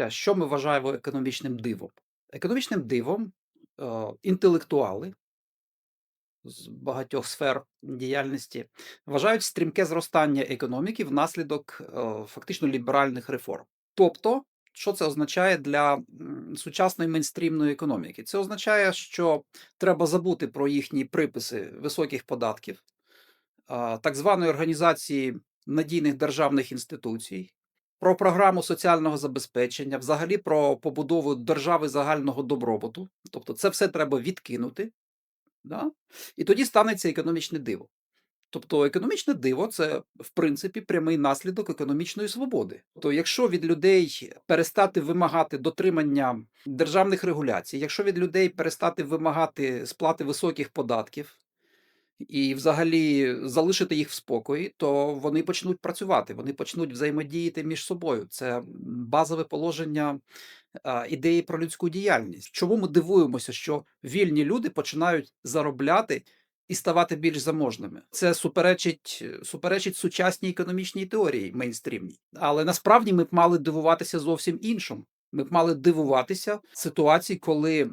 Та що ми вважаємо економічним дивом? Економічним дивом, е, інтелектуали з багатьох сфер діяльності вважають стрімке зростання економіки внаслідок, е, фактично ліберальних реформ. Тобто, що це означає для, сучасної мейнстрімної економіки? Це означає, що треба забути про їхні приписи високих податків, так званої організації надійних державних інституцій, про програму соціального забезпечення, взагалі про побудову держави загального добробуту. Тобто це все треба відкинути, да? і тоді станеться економічне диво. Тобто економічне диво це, в принципі, прямий наслідок економічної свободи. То якщо від людей перестати вимагати дотримання державних регуляцій, якщо від людей перестати вимагати сплати високих податків і взагалі залишити їх в спокої, то вони почнуть працювати, вони почнуть взаємодіяти між собою. Це базове положення ідеї про людську діяльність. Чому ми дивуємося, що вільні люди починають заробляти і ставати більш заможними? Це суперечить, суперечить сучасній економічній теорії мейнстрімній. Але насправді ми б мали дивуватися зовсім іншому. Ми б мали дивуватися ситуації, коли